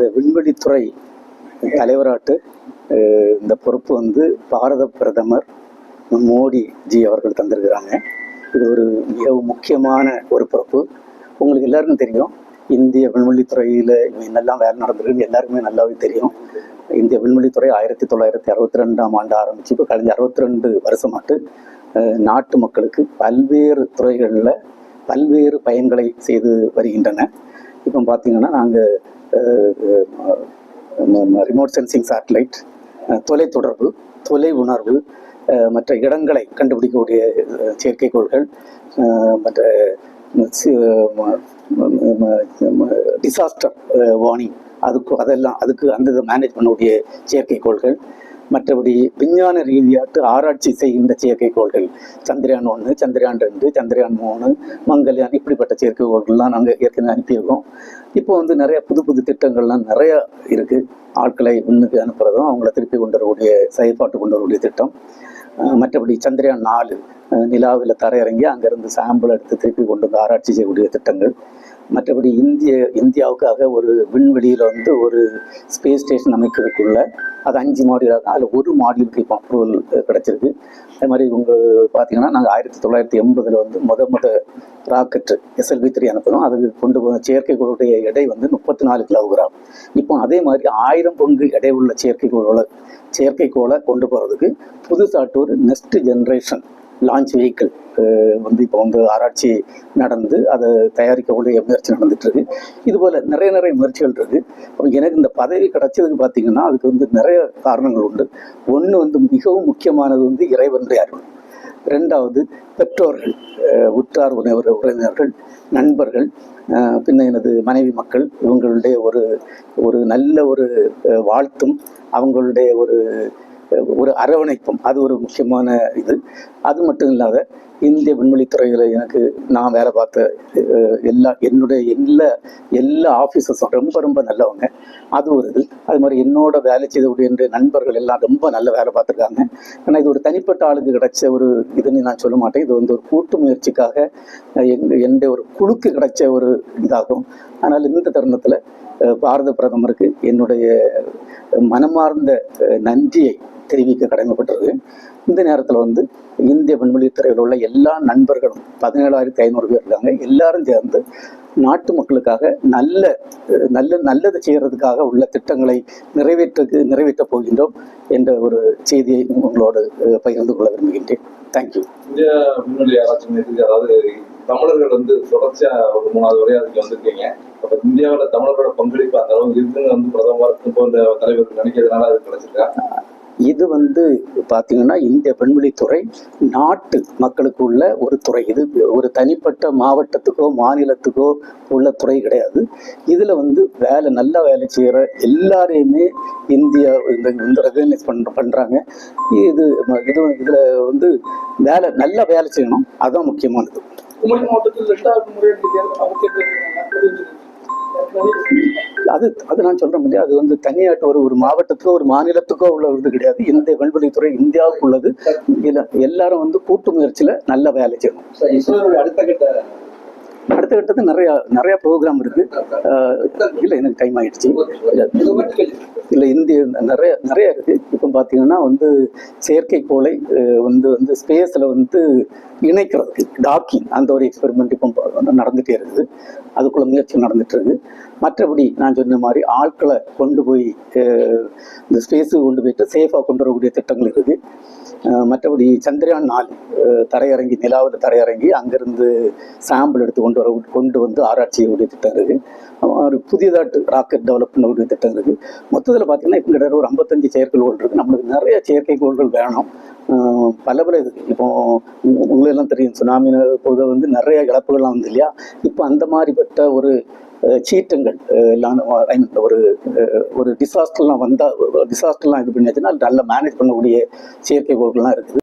இந்த விண்வெளித்துறை தலைவராட்டு இந்த பொறுப்பு வந்து பாரத பிரதமர் மோடி ஜி அவர்கள் தந்திருக்கிறாங்க. இது ஒரு மிகவும் முக்கியமான ஒரு பொறுப்பு. உங்களுக்கு எல்லாருக்கும் தெரியும் இந்திய விண்வெளித்துறையில் என்னெல்லாம் வேலை நடந்திருக்கு எல்லாருக்குமே நல்லாவே தெரியும். இந்திய விண்வெளித்துறை ஆயிரத்தி தொள்ளாயிரத்தி அறுபத்தி ரெண்டாம் ஆண்டு ஆரம்பிச்சு இப்போ கழிஞ்ச அறுபத்தி ரெண்டு வருஷமாட்டு நாட்டு மக்களுக்கு பல்வேறு துறைகளில் பல்வேறு பயன்களை செய்து வருகின்றன. இப்போ பார்த்தீங்கன்னா நாங்கள் ரிமோட் சென்சிங் சேட்டலைட் தொலைத்தொடர்பு தொலை உணர்வு மற்ற இடங்களை கண்டுபிடிக்கக்கூடிய செயற்கைக்கோள்கள் மற்ற டிசாஸ்டர் வார்னிங் அதுக்கு அதெல்லாம் அதுக்கு அந்த இதை மேனேஜ் பண்ணக்கூடிய செயற்கைக்கோள்கள் மற்றபடி விஞ்ஞான ரீதியாக ஆராய்ச்சி செய்கின்ற செயற்கைக்கோள்கள் சந்திரயான் ஒன்று சந்திரயான் ரெண்டு சந்திரயான் மூணு மங்கள்யான் இப்படிப்பட்ட செயற்கைக்கோள்கள்லாம் நாங்கள் ஏற்கனவே அனுப்பியிருக்கோம். இப்போ வந்து நிறைய புது புது திட்டங்கள்லாம் நிறைய இருக்குது ஆட்களை விண்ணுக்கு அனுப்புறதும் அவங்கள திருப்பி கொண்டு வரக்கூடிய செயல்பாட்டு கொண்டு வரக்கூடிய திட்டம். மற்றபடி சந்திரயான் நாலு நிலாவில் தரையிறங்கி அங்கேருந்து சாம்பிள் எடுத்து திருப்பி கொண்டு வந்து ஆராய்ச்சி செய்யக்கூடிய திட்டங்கள். மற்றபடி இந்திய இந்தியாவுக்காக ஒரு விண்வெளியில் வந்து ஒரு ஸ்பேஸ் ஸ்டேஷன் அமைக்கிறதுக்குள்ள அது அஞ்சு மாடியூலாக அதில் ஒரு மாடியூலுக்கு இப்போ அப்ரூவல் கிடச்சிருக்கு. அதே மாதிரி உங்கள் பார்த்தீங்கன்னா நாங்கள் ஆயிரத்தி தொள்ளாயிரத்தி எண்பதில் வந்து முத முத ராக்கெட்டு எஸ்எல்வி த்ரீ அனுப்பணும் அதுக்கு கொண்டு போன செயற்கைக்கோளுடைய எடை வந்து முப்பத்தி நாலு கிலோகிராம் இப்போ அதே மாதிரி ஆயிரம் பங்கு எடை உள்ள செயற்கைக்கோளை செயற்கைக்கோளை கொண்டு போகிறதுக்கு புதுசாட்டு ஒரு next generation launch vehicle uh, வந்து இப்போ வந்து ஆராய்ச்சி நடந்து அதை தயாரிக்கக்கூடிய முயற்சி நடந்துட்டுருக்கு. இது நிறைய நிறைய முயற்சிகள் இருக்கு. அப்போ எனக்கு இந்த பதவி கிடைச்சதுக்கு பார்த்தீங்கன்னா அதுக்கு வந்து நிறைய காரணங்கள் உண்டு. ஒன்று வந்து மிகவும் முக்கியமானது வந்து இறைவனுடைய அருள் ரெண்டாவது பெற்றோர்கள் உற்றார் உணவர் உறவினர்கள் நண்பர்கள் பின்ன எனது மனைவி மக்கள் இவங்களுடைய ஒரு ஒரு நல்ல ஒரு வாழ்த்தும் அவங்களுடைய ஒரு ஒரு அரவணைப்பும் அது ஒரு முக்கியமான இது. அது மட்டும் இல்லாத இந்திய விண்வெளித்துறையில் எனக்கு நான் வேலை பார்த்த எல்லா என்னுடைய எல்லா எல்லா ஆஃபீஸர்ஸும் ரொம்ப ரொம்ப நல்லவங்க. அது ஒரு இது. அது மாதிரி என்னோட வேலை செய்தவுடைய என்னுடைய நண்பர்கள் எல்லாம் ரொம்ப நல்ல வேலை பார்த்துருக்காங்க. ஆனால் இது ஒரு தனிப்பட்ட ஆளுக்கு கிடைச்ச ஒரு இதுன்னு நான் சொல்ல மாட்டேன். இது வந்து ஒரு கூட்டு முயற்சிக்காக அஹ், எங்க ஒரு குழுக்கு கிடைச்ச ஒரு இதாகும். ஆனால் இந்த தருணத்தில் பாரத பிரதமருக்கு என்னுடைய மனமார்ந்த நன்றியை தெரிவிக்க கடமைப்பட்டிருக்கு இந்த நேரத்தில் வந்து இந்திய விண்வெளித்துறையில் உள்ள எல்லா நண்பர்களும் பதினேழாயிரத்தி ஐநூறு பேர் இருக்காங்க. எல்லாரும் சேர்ந்து நாட்டு மக்களுக்காக நல்ல நல்ல நல்லது செய்கிறதுக்காக உள்ள திட்டங்களை நிறைவேற்றுக்கு நிறைவேற்றப் போகின்றோம் என்ற ஒரு செய்தியை உங்களோடு பகிர்ந்து கொள்ள விரும்புகின்றேன். தேங்க்யூ இந்திய விண்வெளி ஆராய்ச்சி நிலையத்துக்கு அதாவது தமிழர்கள் வந்து தொடர்ச்சியா ஒரு மூணாவது வரையா அதுக்கு வந்திருக்கீங்க. அப்ப இந்தியாவில் தமிழர்களோட பங்களிப்பு அந்த அளவுக்கு இருக்குன்னு வந்து பிரதமர் போன்ற தலைவர்கள் நினைக்கிறதுனால அது கிடைச்சிருக்கா? இது வந்து பார்த்தீங்கன்னா இந்திய பெண்வெளித்துறை நாட்டு மக்களுக்கு உள்ள ஒரு துறை. இது ஒரு தனிப்பட்ட மாவட்டத்துக்கோ மாநிலத்துக்கோ உள்ள துறை கிடையாது. இதில் வந்து வேலை நல்ல வேலை செய்கிற எல்லாரையுமே இந்தியா இந்த இந்த ரெகனைஸ் பண் பண்ணுறாங்க இது இது இதில் வந்து வேலை நல்ல வேலை செய்யணும். அதுதான் முக்கியமானது. மாவட்டத்தில் ரெண்டாவது முறை அது அது நான் சொல்றேன் இல்லையா அது வந்து தனியாட்டு ஒரு ஒரு மாவட்டத்துக்கோ ஒரு மாநிலத்துக்கோ உள்ள இது கிடையாது. இந்த விண்வெளித்துறை இந்தியாவுக்கு உள்ளது. இதுல எல்லாரும் வந்து கூட்டு முயற்சியில நல்ல வேலை செய்யணும். அடுத்த கட்ட அடுத்த கட்டத்து நிறைய நிறைய ப்ரோக்ராம் இருக்கு. அஹ், இல்ல எனக்கு டைம் ஆயிடுச்சு. இல்லை இந்திய நிறைய நிறைய இப்போ பார்த்தீங்கன்னா வந்து செயற்கைக்கோளை அஹ், வந்து வந்து ஸ்பேஸில் வந்து இணைக்கிறதுக்கு டாக்கிங் அந்த ஒரு எக்ஸ்பெரிமெண்ட் இப்போ நடந்துகிட்டே இருக்குது. அதுக்குள்ள முயற்சி நடந்துட்டு இருக்கு. மற்றபடி நான் சொன்ன மாதிரி ஆட்களை கொண்டு போய் இந்த ஸ்பேஸுக்கு கொண்டு போயிட்டு சேஃபாக கொண்டு வரக்கூடிய திட்டங்கள் இருக்குது மற்றபடி சந்திரயான் நாலு தரையிறங்கி நிலாவில் தரையிறங்கி அங்கிருந்து சாம்பிள் எடுத்து கொண்டு வர கொண்டு வந்து ஆராய்ச்சி உடைய திட்டம் இருக்குது ஒரு புதியதாட்டு ராக்கெட் டெவலப் பண்ணக்கூடிய திட்டம் இருக்குது மொத்தத்தில் பார்த்தீங்கன்னா இப்போ கிட்ட ஒரு ஐம்பத்தஞ்சு செயற்கைக்கோள் இருக்குது நம்மளுக்கு நிறைய செயற்கைக்கோள்கள் வேணும். பல பல இது. இப்போ உங்களெல்லாம் தெரியும் சுனாமி போது வந்து நிறைய இழப்புகள்லாம் வந்து இல்லையா? இப்போ அந்த மாதிரிப்பட்ட ஒரு சீற்றங்கள் எல்லாம் ஐ மீன் ஒரு ஒரு டிசாஸ்டர்லாம் வந்தால் டிசாஸ்டர்லாம் இது பண்ணியாச்சுன்னா நல்லா மேனேஜ் பண்ணக்கூடிய செயற்கைக்கோள்கள்லாம் இருக்குது.